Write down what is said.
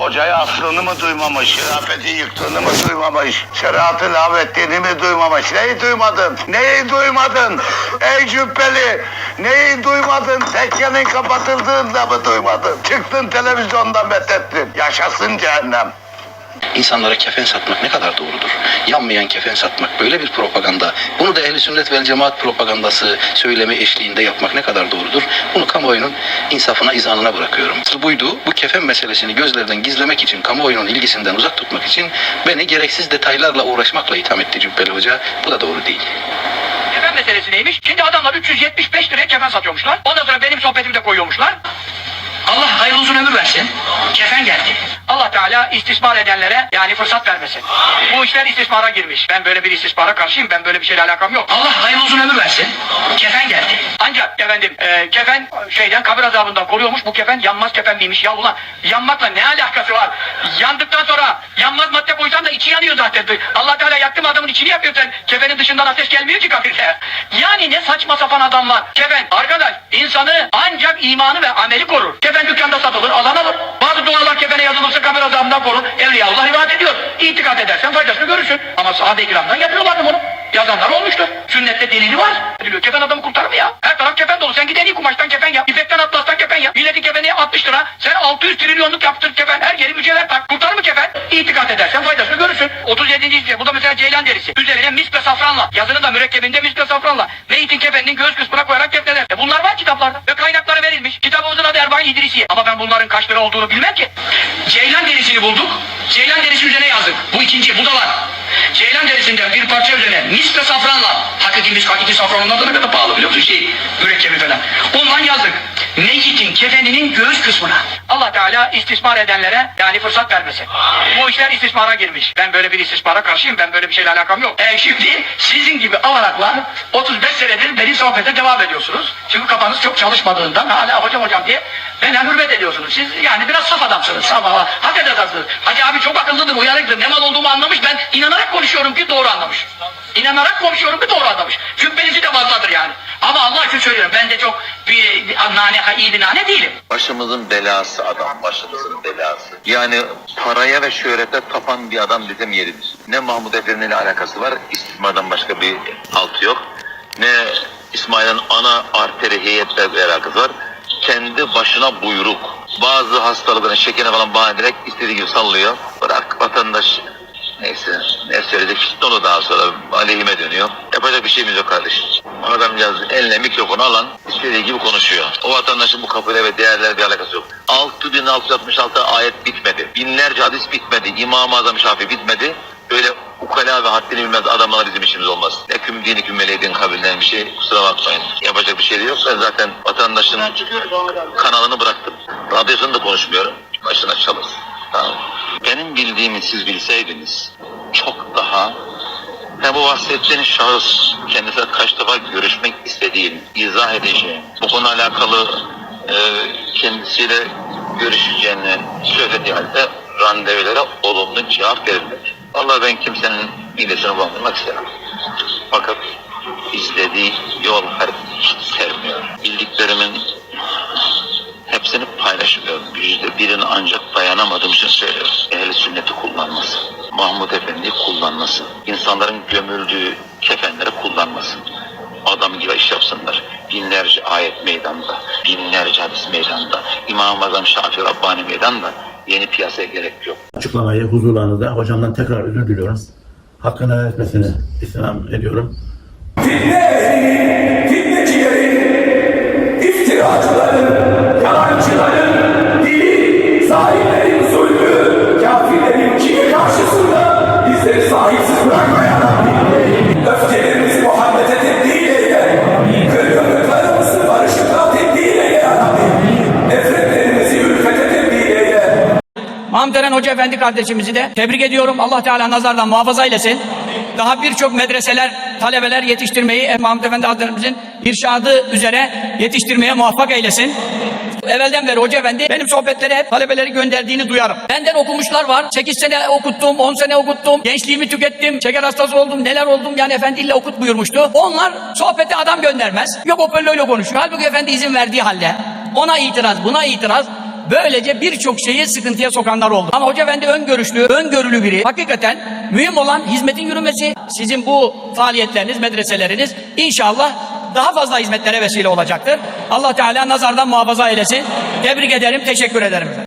Hocayı aslını mı duymamış, şerafeti yıktığını mı duymamış, şeriatı lağvettiğini mi duymamış? Neyi duymadın? Neyi duymadın? Ey cübbeli, neyi duymadın? Tekkenin kapatıldığında mı duymadın? Çıktın televizyonda methettin. Yaşasın cehennem. İnsanlara kefen satmak ne kadar doğrudur? Yanmayan kefen satmak böyle bir propaganda. Bunu da ehli sünnet vel cemaat propagandası söylemi eşliğinde yapmak ne kadar doğrudur? Bunu kamuoyunun insafına, izanına bırakıyorum. Buydu. Bu kefen meselesini gözlerden gizlemek için, kamuoyunun ilgisinden uzak tutmak için beni gereksiz detaylarla uğraşmakla itham etti Cübbeli Hoca. Bu da doğru değil. Kefen meselesi neymiş? Şimdi adamlar 375 liraya kefen satıyormuşlar. Ondan sonra benim sohbetimi de koyuyormuşlar. Allah hayırlı uzun ömür versin. Kefen geldi. Allah Teala istismar edenlere yani fırsat vermesin. Bu işler istismara girmiş. Ben böyle bir istismara karşıyım. Ben böyle bir şeyle alakam yok. Allah hayırlı uzun ömür versin. Kefen geldi. Ancak efendim e, kefen şeyden kabir azabından koruyormuş. Bu kefen yanmaz kefen miymiş? Ya ulan yanmakla ne alakası var? Yandıktan sonra yanmaz madde koysan da içi yanıyor zaten. Allah Teala yaktım adamın içini yapıyor sen. Kefenin dışından ateş gelmiyor ki kabirde. Yani ne saçma sapan adamlar. Kefen arkadaş insanı ancak imanı ve ameli korur. Kefen dükkanda satılır alan alır. Bazı dualar kefene yazılırsa kabir azabından korur. Evliyaullah rivayet ediyor. İtikad edersen faydasını görürsün. Ama sahabe-i kiramdan yapıyorlardı bunu. Yazanlar olmuştur. Sünnette delili var. Ediliyor. Kefen adamı kurtarır mı ya? Her taraf kefen dolu. Sen git en iyi kumaştan kefen yap. İpekten atlastan kefen yap. Milletin kefeni 60 lira. Sen 600 trilyonluk yaptır kefen. Her yeri mücevher tak. Kurtarır mı kefen? İtikad edersen faydasını görürsün. 37. hicri. Bu da mesela ceylan derisi. Üzerine misk ve safranla. Yazını da mürekkebinde misk ve safranla. Meyitin kefeninin göğüs kısmına koyarak kefneder. E bunlar var kitaplarda. Ve kaynakları verilmiş. Kitabımızın adı Erbain İdrisiye. Ama ben bunların kaç lira olduğunu bilmem ki. Ceylan derisini bulduk. Ceylan derisi üzerine yazdık. Bu ikinci. Bu da var. Ceylan derisinden bir parça üzerine misk ve safranla. Hakiki misk, hakiki safran onlar da ne kadar pahalı biliyor musun şey mürekkebi falan. Ondan yazdık. Meyyitin kefeninin göğüs kısmına. Allah Teala istismar edenlere yani fırsat vermesin. Bu işler istismara girmiş. Ben böyle bir istismara karşıyım. Ben böyle bir şeyle alakam yok. E şimdi sizin gibi avaraklar 35 senedir beni sohbete devam ediyorsunuz. Çünkü kafanız çok çalışmadığından hala hocam hocam diye benden hürmet ediyorsunuz. Siz yani biraz saf adamsınız. Saf hava. Hak edersiniz. Hacı abi çok akıllıdır, uyanıktır. Ne mal olduğumu anlamış. Ben inanarak konuşuyorum ki doğru anlamış. İnanarak konuşuyorum ki doğru anlamış. Cübbenizi de fazladır yani. Ama Allah için söylüyorum. Ben de çok bir, bir nane, iyi bir nane değilim. Başımızın belası adam, başımızın belası. Yani paraya ve şöhrete tapan bir adam bizim yerimiz. Ne Mahmud Efendi'nin alakası var, istismardan başka bir altı yok. Ne İsmail'in ana arteri heyetle bir alakası var. Kendi başına buyruk. Bazı hastalıkların şekerine falan bahane ederek istediği gibi sallıyor. Bırak vatandaş ne söyledi fitne olur daha sonra aleyhime dönüyor. Yapacak bir şeyimiz yok kardeşim. Adamcağız eline mikrofonu alan istediği gibi konuşuyor. O vatandaşın bu kapıyla ve değerlerle bir alakası yok. 6666 ayet bitmedi. Binlerce hadis bitmedi. İmam-ı Azam Şafii bitmedi. Böyle ukala ve haddini bilmez adamlar bizim işimiz olmaz. Ne küm dini küm meleğin kabilden bir şey kusura bakmayın. Yapacak bir şey de yok. Ben zaten vatandaşın kanalını bıraktım. Radyosunu da konuşmuyorum. Başına çalır. Tamam. Benim bildiğimi siz bilseydiniz çok daha hem bu bahsettiğiniz şahıs kendisine kaç defa görüşmek istediğini izah edeceğim. Bu konu alakalı e, kendisiyle görüşeceğini söylediği halde randevulara olumlu cevap verilmedi. Vallahi ben kimsenin iyiliğini bulandırmak istemem. Fakat izlediği yol hiç sevmiyor. Bildiklerimin hepsini paylaşmıyorum. Yüzde birini ancak dayanamadığım için söylüyorum. Ehli. Mahmud Efendi'yi kullanmasın. İnsanların gömüldüğü kefenleri kullanmasın. Adam gibi iş yapsınlar. Binlerce ayet meydanda, binlerce hadis meydanda, İmam-ı Azam Şafii Rabbani meydanda yeni piyasaya gerek yok. açıklamayı huzurlarınızda hocamdan tekrar özür diliyorum. Hakkını helal etmesini istirham ediyorum. Fitnecilerin, fitnecilerin, iftiracıların, yalancıların, Mahmut Eren Hoca Efendi kardeşimizi de tebrik ediyorum. Allah Teala nazardan muhafaza eylesin. Daha birçok medreseler, talebeler yetiştirmeyi Mahmut Efendi Hazretlerimizin irşadı üzere yetiştirmeye muvaffak eylesin. Evvelden beri Hoca Efendi benim sohbetlere hep talebeleri gönderdiğini duyarım. Benden okumuşlar var. 8 sene okuttum, 10 sene okuttum. Gençliğimi tükettim. Şeker hastası oldum, neler oldum. Yani Efendi ille okut buyurmuştu. Onlar sohbete adam göndermez. Yok hoparlörle konuşuyor. Halbuki Efendi izin verdiği halde ona itiraz, buna itiraz. Böylece birçok şeyi sıkıntıya sokanlar oldu. Ama Hoca Efendi öngörüşlü, öngörülü biri. Hakikaten mühim olan hizmetin yürümesi. Sizin bu faaliyetleriniz, medreseleriniz inşallah daha fazla hizmetlere vesile olacaktır. Allah Teala nazardan muhafaza eylesin. Tebrik ederim, teşekkür ederim.